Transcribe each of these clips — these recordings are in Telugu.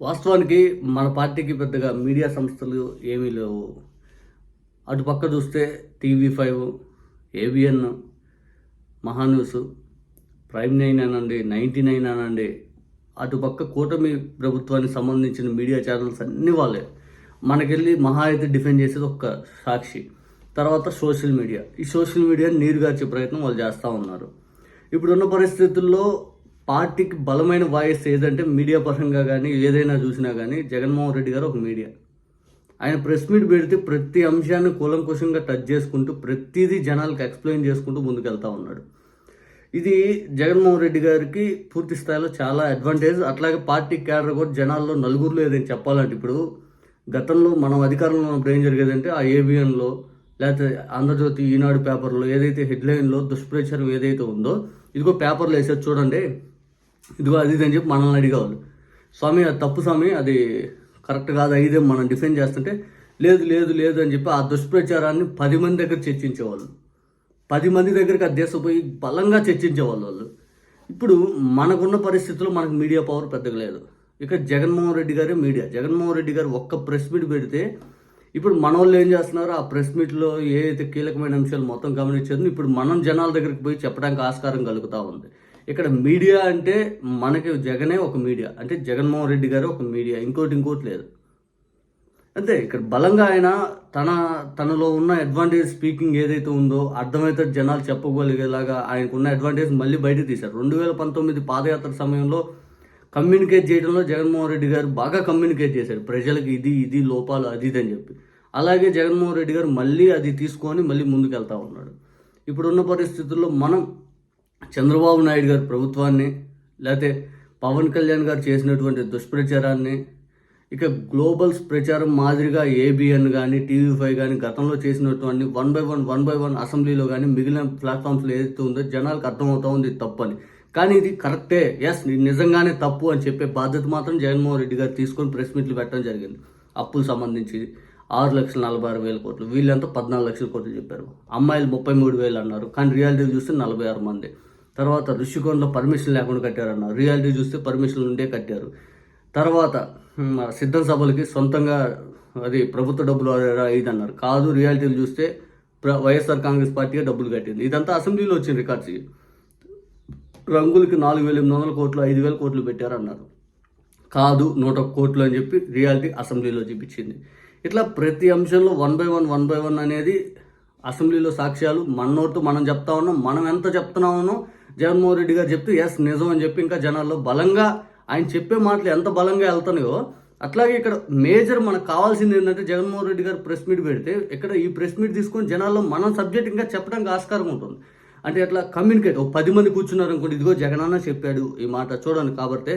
వాస్తవానికి మన పార్టీకి పెద్దగా మీడియా సంస్థలు ఏమీ లేవు. అటుపక్క చూస్తే TV five ABN Mahaa news prime nine అనండి నైంటీ నైన్ అనండి. అటుపక్క కూటమి ప్రభుత్వానికి సంబంధించిన మీడియా ఛానల్స్ అన్నీ వాళ్ళే. మనకెళ్ళి మహా అయితే డిఫెండ్ చేసేది ఒక్క సాక్షి. తర్వాత సోషల్ మీడియా. ఈ సోషల్ మీడియాని నీరుగార్చే ప్రయత్నం వాళ్ళు చేస్తూ ఉన్నారు. ఇప్పుడున్న పరిస్థితుల్లో పార్టీకి బలమైన వాయిస్ ఏదంటే మీడియా పరంగా కానీ ఏదైనా చూసినా కానీ జగన్మోహన్ రెడ్డి గారు ఒక మీడియా. ఆయన ప్రెస్ మీట్ పెడితే ప్రతి అంశాన్ని కూలంకుషంగా టచ్ చేసుకుంటూ ప్రతిదీ జనాలకు ఎక్స్ప్లెయిన్ చేసుకుంటూ ముందుకెళ్తా ఉన్నాడు. ఇది జగన్మోహన్ రెడ్డి గారికి పూర్తి స్థాయిలో చాలా అడ్వాంటేజ్. అట్లాగే పార్టీ క్యాడర్ కూడా జనాల్లో నలుగురులో ఏదైనా చెప్పాలంటే ఇప్పుడు గతంలో మనం అధికారంలో ఉన్నప్పుడు ఏం జరిగేదంటే ఆ ఏబిఎన్లో లేకపోతే ఆంధ్రజ్యోతి ఈనాడు పేపర్లో ఏదైతే హెడ్లైన్లో దుష్ప్రచారం ఏదైతే ఉందో ఇదిగో పేపర్లో వేసేది చూడండి. ఇదిగో అది ఇది అని చెప్పి మనల్ని అడిగేవాళ్ళు. స్వామి అది తప్పు స్వామి అది కరెక్ట్ కాదు ఇదే మనం డిఫెండ్ చేస్తుంటే లేదు లేదు లేదు అని చెప్పి ఆ దుష్ప్రచారాన్ని పది మంది దగ్గర చర్చించేవాళ్ళు. పది మంది దగ్గరికి ఆ దేశం పోయి బలంగా చర్చించేవాళ్ళు వాళ్ళు. ఇప్పుడు మనకున్న పరిస్థితుల్లో మనకు మీడియా పవర్ పెద్దగా లేదు. ఇక జగన్మోహన్ రెడ్డి గారే మీడియా. జగన్మోహన్ రెడ్డి గారు ఒక్క ప్రెస్ మీట్ పెడితే ఇప్పుడు మన వాళ్ళు ఏం చేస్తున్నారు? ఆ ప్రెస్ మీట్లో ఏ అయితే కీలకమైన అంశాలు మొత్తం గమనించారు ఇప్పుడు మనం జనాల దగ్గరికి పోయి చెప్పడానికి ఆస్కారం కలుగుతూ ఉంది. ఇక్కడ మీడియా అంటే మనకి జగనే ఒక మీడియా. అంటే జగన్మోహన్ రెడ్డి గారు ఒక మీడియా. ఇంకోటి ఇంకోటి లేదు. అంతే ఇక్కడ బలంగా ఆయన తన తనలో ఉన్న అడ్వాంటేజ్ స్పీకింగ్ ఏదైతే ఉందో అర్థమైతే జనాలు చెప్పగలిగేలాగా ఆయనకున్న అడ్వాంటేజ్ మళ్ళీ బయట తీశారు. రెండు వేల పంతొమ్మిది పాదయాత్ర సమయంలో కమ్యూనికేట్ చేయడంలో జగన్మోహన్ రెడ్డి గారు బాగా కమ్యూనికేట్ చేశారు. ప్రజలకు ఇది ఇది లోపాలు అది ఇది అని చెప్పి. అలాగే జగన్మోహన్ రెడ్డి గారు మళ్ళీ అది తీసుకొని మళ్ళీ ముందుకెళ్తా ఉన్నాడు. ఇప్పుడున్న పరిస్థితుల్లో మనం చంద్రబాబు నాయుడు గారి ప్రభుత్వాన్ని లేకపోతే పవన్ కళ్యాణ్ గారు చేసినటువంటి దుష్ప్రచారాన్ని ఇక గ్లోబల్స్ ప్రచారం మాదిరిగా ఏబిఎన్ కానీ టీవీ ఫైవ్ కానీ గతంలో చేసినటువంటి one by one one by one అసెంబ్లీలో కానీ మిగిలిన ప్లాట్ఫామ్స్లో ఏదైతే ఉందో జనాలకు అర్థమవుతా ఉంది తప్పు అని కానీ ఇది కరెక్టే ఎస్ నిజంగానే తప్పు అని చెప్పే బాధ్యత మాత్రం జగన్మోహన్ రెడ్డి గారు తీసుకొని ప్రెస్ మీట్లు పెట్టడం జరిగింది. అప్పులు సంబంధించి ఆరు లక్షల నలభై ఆరు వేల కోట్లు. వీళ్ళంతా పద్నాలుగు లక్షల కోట్లు చెప్పారు. అమ్మాయిలు ముప్పై మూడు వేలు అన్నారు. కానీ రియాలిటీ చూస్తే నలభై ఆరు మంది. తర్వాత ఋషికొండలో పర్మిషన్ లేకుండా కట్టారన్నారు. రియాలిటీ చూస్తే పర్మిషన్ ఉండే కట్టారు. తర్వాత సిద్ధం సభలకి సొంతంగా అది ప్రభుత్వ డబ్బులు ఐదు అన్నారు కాదు రియాలిటీలు చూస్తే ప్ర- వైఎస్ఆర్ కాంగ్రెస్ పార్టీగా డబ్బులు కట్టింది. ఇదంతా అసెంబ్లీలో వచ్చిన రికార్డ్స్ రంగులకి నాలుగు వేల ఎనిమిది వందల కోట్లు ఐదు వేల కోట్లు పెట్టారన్నారు. కాదు నూట ఒక్క కోట్లు అని చెప్పి రియాలిటీ అసెంబ్లీలో చూపించింది. ఇట్లా ప్రతి అంశంలో one by one one by one అనేది అసెంబ్లీలో సాక్ష్యాలు. మన మనం చెప్తా ఉన్నాం. మనం ఎంత చెప్తున్నామో జగన్మోహన్ రెడ్డి గారు చెప్తే ఎస్ నిజం అని చెప్పి ఇంకా జనాల్లో బలంగా ఆయన చెప్పే మాటలు ఎంత బలంగా వెళ్తున్నాయో అట్లాగే ఇక్కడ మేజర్ మనకు కావాల్సింది ఏంటంటే జగన్మోహన్ రెడ్డి గారు ప్రెస్ మీట్ పెడితే ఇక్కడ ఈ ప్రెస్ మీట్ తీసుకొని జనాల్లో మనం సబ్జెక్ట్ ఇంకా చెప్పడానికి ఆస్కారం ఉంటుంది. అంటే అట్లా కమ్యూనికేట్ ఒక పది మంది కూర్చున్నారు అనుకోండి ఇదిగో జగనన్న చెప్పాడు ఈ మాట చూడండి కాబట్టి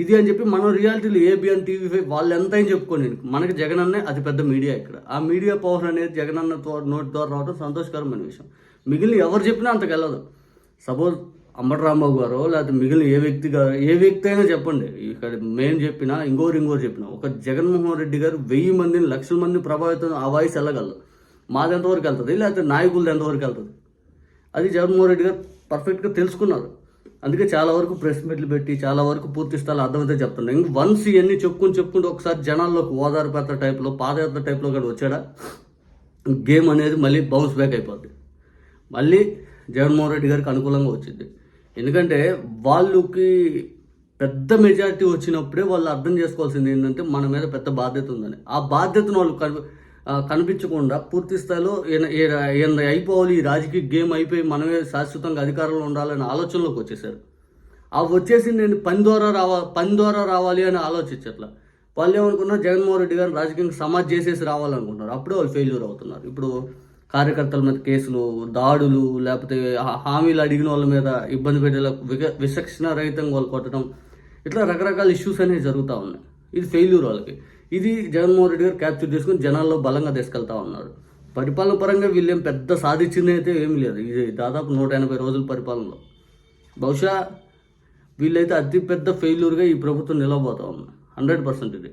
ఇది అని చెప్పి మనం రియాలిటీలు ఏబిఎన్ టీవీ ఫైవ్ వాళ్ళు ఎంత అని చెప్పుకోండి. మనకి జగన్ అన్నే అతి పెద్ద మీడియా ఇక్కడ. ఆ మీడియా పవర్ అనేది జగన్ అన్న నోటి ద్వారా రావడం సంతోషకరమైన విషయం. మిగిలిన ఎవరు చెప్పినా అంతకెళ్ళదు సపోజ్ అంబటి రాంబాబు గారు లేకపోతే మిగిలిన ఏ వ్యక్తి గారు ఏ వ్యక్తి అయినా చెప్పండి. ఇక్కడ మేము చెప్పినా ఇంకోరు ఇంకోరు చెప్పినా ఒక జగన్మోహన్ రెడ్డి గారు వెయ్యి మందిని లక్షల మంది ప్రభావితం ఆ వాయిస్ వెళ్ళగలదు. మాది ఎంతవరకు వెళ్తుంది? లేకపోతే నాయకులది ఎంతవరకు వెళ్తుంది? అది జగన్మోహన్ రెడ్డి గారు పర్ఫెక్ట్గా తెలుసుకున్నారు. అందుకే చాలా వరకు ప్రెస్ మీట్లు పెట్టి చాలా వరకు పూర్తి స్థాయిలో అర్థమైతే చెప్తున్నాను ఇంక వన్స్ ఇవన్నీ చెప్పుకుని చెప్పుకుంటూ ఒకసారి జనాల్లోకి ఓదారిపేత టైప్లో పాదయాత్ర టైప్లో కూడా వచ్చాడా? గేమ్ అనేది మళ్ళీ బౌన్స్ బ్యాక్ అయిపోద్ది. మళ్ళీ జగన్మోహన్ రెడ్డి గారికి అనుకూలంగా వచ్చింది ఎందుకంటే వాళ్ళకి పెద్ద మెజారిటీ వచ్చినప్పుడే వాళ్ళు అర్థం చేసుకోవాల్సింది ఏంటంటే మన మీద పెద్ద బాధ్యత ఉందని. ఆ బాధ్యతను వాళ్ళు కనిపించకుండా పూర్తి స్థాయిలో ఈయన- అయిపోవాలి ఈ రాజకీయ గేమ్ అయిపోయి మనమే శాశ్వతంగా అధికారంలో ఉండాలనే ఆలోచనలోకి వచ్చేసారు ఆ వచ్చేసి నేను పని ద్వారా రావాలి పని ద్వారా రావాలి అని ఆలోచించట్లా వాళ్ళు ఏమనుకున్నారు జగన్మోహన్ రెడ్డి గారు రాజకీయంగా సమాజ్ చేసేసి రావాలనుకుంటున్నారు. అప్పుడే వాళ్ళు ఫెయిల్యూర్ అవుతున్నారు. ఇప్పుడు కార్యకర్తల మీద కేసులు దాడులు లేకపోతే హామీలు అడిగిన వాళ్ళ మీద ఇబ్బంది పెట్టేలా విక- విచక్షణ రహితంగా వాళ్ళు కొట్టడం ఇట్లా రకరకాల ఇష్యూస్ అనేవి జరుగుతూ ఉన్నాయి. ఇది ఫెయిల్యూర్ వాళ్ళకి. ఇది జగన్మోహన్ రెడ్డి గారు క్యాప్చర్ చేసుకుని జనాల్లో బలంగా తీసుకెళ్తా ఉన్నారు. పరిపాలన పరంగా వీళ్ళేం పెద్ద సాధించింది అయితే ఏమీ లేదు. ఇది దాదాపు నూట ఎనభై రోజుల పరిపాలనలో. బహుశా వీళ్ళైతే అతి పెద్ద ఫెయిల్యూర్గా ఈ ప్రభుత్వం నిలబోతా ఉంది. హండ్రెడ్ పర్సెంట్ ఇది.